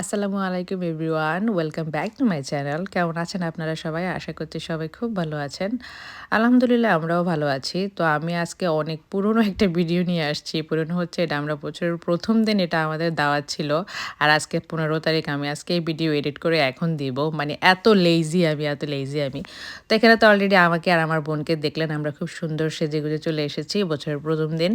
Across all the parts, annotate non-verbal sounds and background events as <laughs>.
আসসালামু আলাইকুম everyone, welcome back to my channel. কেমন আছেন আপনারা সবাই? আশা করছি সবাই খুব ভালো আছেন। আলহামদুলিল্লাহ আমরাও ভালো আছি। তো আমি আজকে অনেক পুরনো একটা ভিডিও নিয়ে আসছি। পুরনো হচ্ছে এটা আমরা বছরের প্রথম দিন এটা আমাদের দাওয়াত ছিল। আর আজকে পনেরো তারিখ আমি আজকে এই ভিডিও এডিট করে এখন দিব। মানে এত লেজি আমি, এত লেজি আমি। তো এখানে তো অলরেডি আমাকে আর আমার বোনকে দেখলেন, আমরা খুব সুন্দর সেজে গুজে চলে এসেছি বছরের প্রথম দিন।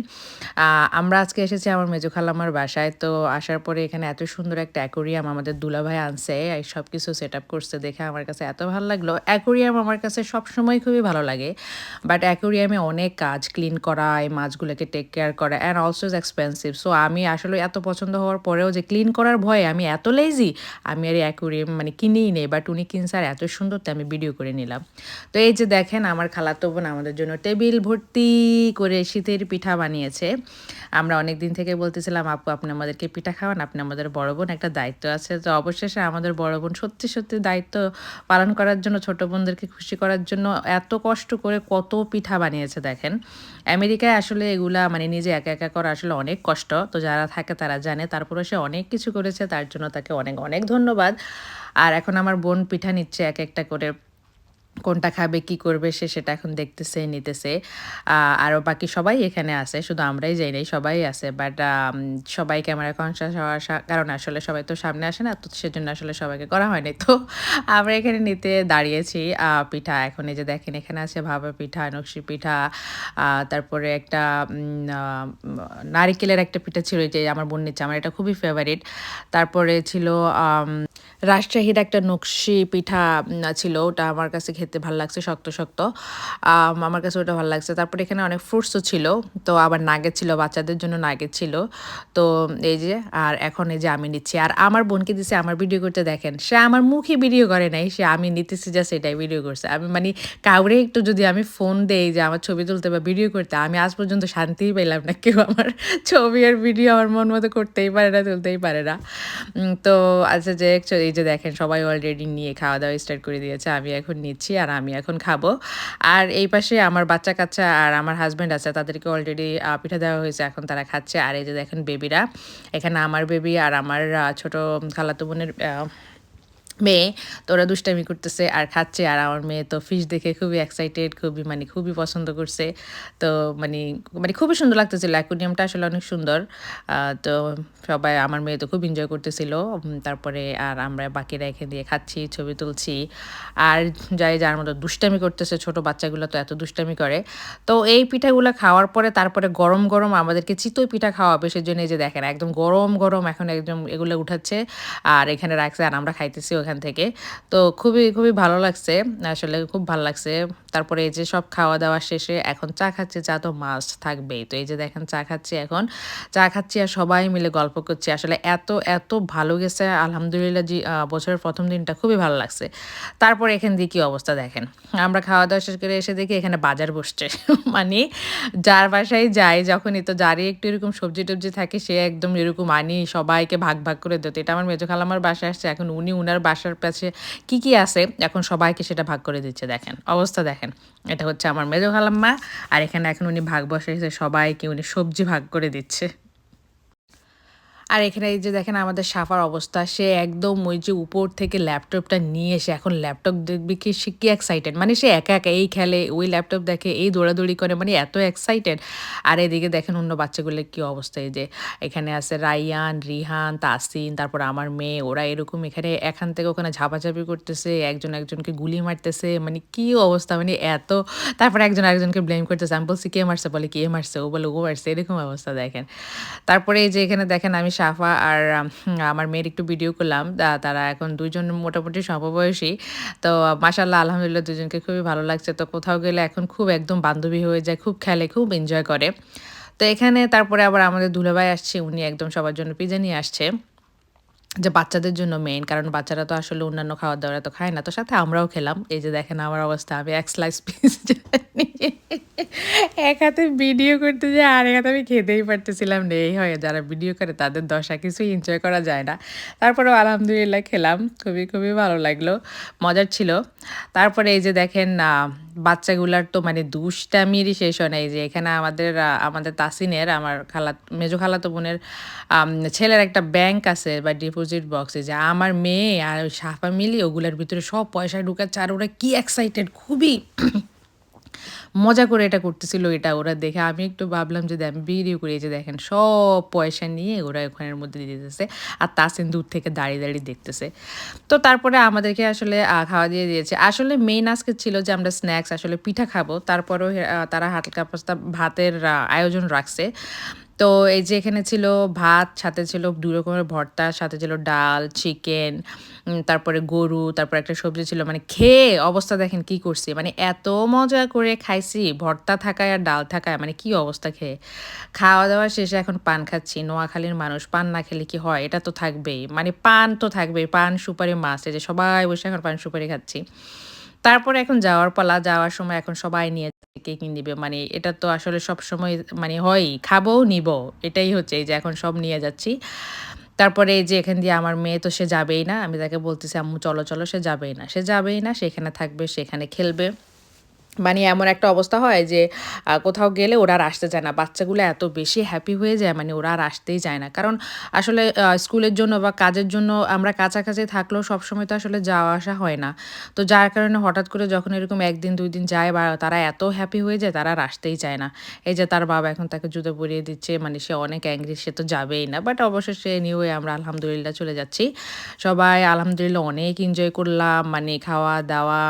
আমরা আজকে এসেছি আমার মেজো খালামার বাসায়। তো আসার পরে এখানে এত সুন্দর একটা অ্যাকোরিয়াম আমাদের দুলাভাই আনছে, এই সব কিছু সেট আপ করছে দেখে আমার কাছে এত ভালো লাগল। অ্যাকোরিয়াম আমার কাছে সবসময় খুবই ভালো লাগে বাট অ্যাকোরিয়ামে অনেক কাজ ক্লিন করা, এই মাছগুলোকে টেক কেয়ার করা and also is expensive so আমি আসলে এত পছন্দ হওয়ার পরেও যে ক্লিন করার ভয়ে আমি এত লেজি আমি আর অ্যাকোরিয়াম মানে কিনেই নেই বাট উনি কিনছে আর এত সুন্দর তো আমি ভিডিও করে নিলাম। তো এই যে দেখেন, আমার খালাতো বোন আমাদের জন্য টেবিল ভর্তি করে শীতের পিঠা বানিয়েছে। আমরা অনেক দিন থেকে বলতেছিলাম, আপু, আপনি আমাদেরকে পিঠা খাওয়ান, আপনি আমাদের বড় বোন, একটা দায়িত্ব আছে। তো অবশেষে আমাদের বড় বোন সত্যি সত্যি দায়িত্ব পালন করার জন্য, ছোট বোনদেরকে খুশি করার জন্য এত কষ্ট করে কত পিঠা বানিয়েছে, দেখেন। আমেরিকায় আসলে এগুলা মানে নিজে একা একা করা আসলে অনেক কষ্ট। তো যারা থাকে তারা জানে তারপরে সে অনেক কিছু করেছে, তার জন্য তাকে অনেক অনেক ধন্যবাদ। আর এখন আমার বোন পিঠা নিচ্ছে এক একটা করে। কোনটা খাবে, কি করবে, সে সেটা এখন দেখতেছে, নিতেছে। আরও বাকি সবাই এখানে আছে, শুধু আমরাই যাই নাই, সবাই আছে। বাট সবাই ক্যামেরা কনসাস হওয়ার কারণে আসলে সবাই তো সামনে আসে না, তো সেজন্য আসলে সবাইকে করা হয়নি। তো আমরা এখানে নিতে দাঁড়িয়েছি পিঠা। এখন এই যে দেখেন, এখানে আছে ভাবা পিঠা, নকশি পিঠা তারপরে একটা নারিকেলের একটা পিঠা ছিল যে আমার বোন নিচ্ছে, আমার এটা খুবই ফেভারিট তারপরে ছিল রাজশাহীর একটা নকশি পিঠা ছিল। ওটা আমার কাছে খেতে ভালো লাগছে, শক্ত শক্ত। আমার কাছে ওটা ভালো লাগছে। তারপরে এখানে অনেক ফ্রুটসও ছিল। তো আবার নাগেট ছিল, বাচ্চাদের জন্য নাগেট ছিল। তো এই যে, আর এখন এই যে আমি নিচ্ছি। আর আমার বোনকে দিছে, আমার ভিডিও করতে দেখেন। সে আমার মুখে ভিডিও করে নাই, সে আমি নিতেছি যা সেটাই ভিডিও করছে। আমি মানে কাউরে একটু যদি আমি ফোন দেই যে আমার ছবি তুলতে বা ভিডিও করতে, আমি আজ পর্যন্ত শান্তিই পেলাম না। কেউ আমার ছবি আর ভিডিও আমার মন মতো করতেই পারে না, তুলতেই পারে না। তো আচ্ছা যে এই যে দেখেন, সবাই অলরেডি নিয়ে খাওয়া দাওয়া স্টার্ট করে দিয়েছে, আমি এখন নিচ্ছি আর আমি এখন খাব। আর এই পাশে আমার বাচ্চা কাচ্চা আর আমার হাজব্যান্ড আছে, তাদেরকে অলরেডি পিঠা দেওয়া হয়েছে, এখন তারা খাচ্ছে। আর এই যে দেখেন বেবিরা এখানে আমার বেবি আর আমার ছোট খালাতো বোনের মেয়ে, তো ওরা দুষ্টামি করতেছে আর খাচ্ছে। আর আমার মেয়ে তো ফিশ দেখে খুবই এক্সাইটেড খুবই মানে খুবই পছন্দ করছে। তো মানে মানে খুবই সুন্দর লাগতেছিল। অ্যাকুরিয়ামটা আসলে অনেক সুন্দর। তো সবাই, আমার মেয়ে তো খুব এনজয় করতেছিল। তারপরে আর আমরা বাকিরা এখানে দিয়ে খাচ্ছি, ছবি তুলছি। আর যাই, যার মতো দুষ্টামি করতেছে, ছোট বাচ্চাগুলো তো এত দুষ্টামি করে। তো এই পিঠাগুলো খাওয়ার পরে, তারপরে গরম গরম আমাদেরকে চিতই পিঠা খাওয়াবে সেজন্য যে দেখেন, একদম গরম গরম এখন একদম এগুলো উঠাচ্ছে। আর এখানে রাখছে, আর আমরা খাইতেছি ওখান থেকে। তো খুবই খুবই ভালো লাগছে। আসলে খুব ভালো লাগছে। তারপরে এই যে সব খাওয়া দাওয়া শেষে এখন চা খাচ্ছে, চা তো মাস্ট থাকবেই। তো এই যে দেখেন চা খাচ্ছি এখন। চা খাচ্ছি আর সবাই মিলে গল্প করছি। আসলে এত এত ভালো গেছে। আলহামদুলিল্লাহ জি বছরের প্রথম দিনটা খুবই ভালো লাগছে। তারপর এখান দিয়ে কী অবস্থা দেখেন। আমরা খাওয়া দাওয়া শেষ করে এসে দেখি এখানে বাজার বসছে। <laughs> মানে যার বাসায় যাই, যখনই তো যারই একটু এরকম সবজি টবজি থাকে, সে একদম এরকম আনি সবাইকে ভাগ ভাগ করে দিত। এটা আমার মেজো খালামার বাসায় আসছে। এখন উনি উনার বাসার কাছে কি কি আছে, এখন সবাইকে সেটা ভাগ করে দিচ্ছে, দেখেন। অবস্থা দেখেন। এটা হচ্ছে আমার মেজো খালাম্মা, আর এখানে এখন উনি ভাগ বসে সবাইকে উনি সবজি ভাগ করে দিচ্ছে। আর এখানে এই যে দেখেন আমাদের সাফার অবস্থা, সে একদম ওই যে উপর থেকে ল্যাপটপটা নিয়ে এসে এখন ল্যাপটপ দেখবি কি, সে কি এক্সাইটেড মানে সে একা একা এই খেলে, ওই ল্যাপটপ দেখে, এই দৌড়াদৌড়ি করে মানে এত এক্সাইটেড আর এদিকে দেখেন অন্য বাচ্চাগুলোর কী অবস্থা, এই যে এখানে আছে রাইয়ান, রিহান, তাসিন, তারপর আমার মেয়ে, ওরা এরকম এখানে এখান থেকে ওখানে ঝাপাঝাপি করতেছে, একজন একজনকে গুলি মারতেছে মানে কি অবস্থা মানে এত, তারপর একজন একজনকে ব্লেম করতেছে, আমি বলছি, কে মারছে? বলে, কে মারছে? ও বলে, ও মারছে। এরকম অবস্থা দেখেন। তারপরে এই যে এখানে দেখেন আমি সাফা আর আমার মেয়ের একটু ভিডিও করলাম। তারা এখন দুজন মোটামুটি সমবয়সী। তো মাসাল্লাহ আলহামদুলিল্লাহ দুজনকে খুবই ভালো লাগছে। তো কোথাও গেলে এখন খুব একদম বান্ধবী হয়ে যায়, খুব খেলে, খুব এনজয় করে। তো এখানে তারপরে আবার আমাদের দুলাভাই আসছে, উনি একদম সবার জন্য পিজা নিয়ে আসছে। যে বাচ্চাদের জন্য মেইন কারণ বাচ্চারা তো আসলে অন্যান্য খাবার দাবার তো খায় না। তো সাথে আমরাও খেলাম। এই যে দেখেন আমার অবস্থা, আমি এক স্লাইস পিস <laughs> এক হাতে ভিডিও করতে যে আর এক হাতে আমি খেতেই পারতেছিলাম না এই হয়, যারা ভিডিও করে তাদের দশা কিছু এনজয় করা যায় না। তারপরেও আলহামদুলিল্লাহ খেলাম, খুবই খুবই ভালো লাগল, মজার ছিল। তারপরে এই যে দেখেন বাচ্চাগুলার তো মানে দুষ্টামিরই শেষ হয় না। এই যে এখানে আমাদের আমাদের তাসিনের, আমার খালা, মেজো খালাতো বোনের ছেলের একটা ব্যাংক আছে বা ডিপোজিট বক্সে যে আমার মেয়ে আর সাফা মিলিয়ে ওগুলোর ভিতরে সব পয়সা ঢুকাচ্ছে, আর ওরা কি এক্সাইটেড খুবই মজা করে এটা করতেছিল এটা ওরা দেখে। আমি একটু ভাবলাম যে আমি ভিডিও করে যে দেখেন সব পয়সা নিয়ে ওরা ওখানের মধ্যে দিয়ে দিতেছে আর তাসিন দূর থেকে দাঁড়িয়ে দাঁড়িয়ে দেখতেছে। তো তারপরে আমাদেরকে আসলে খাওয়া দিয়ে দিয়েছে। আসলে মেইন আজকে ছিল যে আমরা স্ন্যাক্স আসলে পিঠা খাব। তারপরেও তারা হালকা পাস্তা ভাতের আয়োজন রাখছে। তো এই যে এখানে ছিল ভাত, সাথে ছিল দু রকমের ভর্তা, সাথে ছিল ডাল চিকেন তারপরে গরু, তারপর একটা সবজি ছিল। মানে খেয়ে অবস্থা দেখেন কি করছি। মানে এত মজা করে খাইছি, ভর্তা থাকায় আর ডাল থাকায়। মানে কি অবস্থা খেয়ে। খাওয়া দাওয়া শেষে এখন পান খাচ্ছি। নোয়াখালীর মানুষ, পান না খেলে কি হয়? এটা তো থাকবেই। মানে পান তো থাকবেই। পান সুপারি মাছ এই যে সবাই বসে এখন পান সুপারি খাচ্ছি। তারপরে এখন যাওয়ার পালা, যাওয়ার সময় এখন সবাই নিয়ে কেকিং নিবে মানে এটা তো আসলে সব সময় মানে হয়ই খাব নিব এটাই হচ্ছে এই যে এখন সব নিয়ে যাচ্ছি। তারপরে এই যে এখান দিয়ে আমার মেয়ে তো সে যাবেই না, আমি তাকে বলতেছি, আম্মু, চলো চলো। সে যাবেই না, সে যাবেই না, সেখানে থাকবে, সেখানে খেলবে। মানে এমন একটা অবস্থা হয় যে কোথাও গেলে ওরা আর আসতে চায় না। বাচ্চাগুলো এত বেশি হ্যাপি হয়ে যায় মানে ওরা আর আসতেই চায় না। কারণ আসলে স্কুলের জন্য বা কাজের জন্য আমরা কাছাকাছি থাকলেও সবসময় তো আসলে যাওয়া আসা হয় না। তো যার কারণে হঠাৎ করে যখন এরকম একদিন, দুই দিন যায় বা তারা এত হ্যাপি হয়ে যায়, তারা আর আসতেই চায় না। এই যে তার বাবা এখন তাকে জুতো পরিয়ে দিচ্ছে মানে সে অনেক অ্যাংরি সে তো যাবেই না। বাট অবশেষে নিয়ে আমরা আলহামদুলিল্লাহ চলে যাচ্ছি। সবাই আলহামদুলিল্লাহ অনেক এনজয় করলাম মানে খাওয়া দাওয়া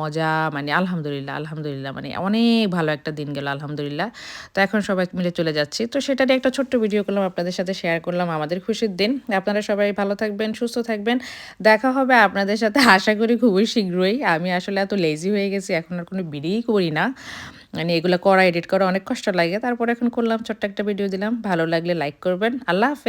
মজা মানে আলহামদুলিল্লাহ। আলহামদুলিল্লাহ আলহামদুলিল্লাহ মানে অনেক ভালো একটা দিন গেল, আলহামদুলিল্লাহ। তো এখন সবাই মিলে চলে যাচ্ছি। তো সেটারই একটা ছোট্ট ভিডিও করলাম, আপনাদের সাথে শেয়ার করলাম আমাদের খুশির দিন। আপনারা সবাই ভালো থাকবেন, সুস্থ থাকবেন। দেখা হবে আপনাদের সাথে, আশা করি খুবই শীঘ্রই। আমি আসলে এত লেজি হয়ে গেছি, এখন আর কোনো বিড়িই করি না। মানে এগুলো করা এডিট করা অনেক কষ্ট লাগে। তারপর এখন করলাম, ছোট্ট একটা ভিডিও দিলাম। ভালো লাগলে লাইক করবেন। আল্লাহ হাফেজ।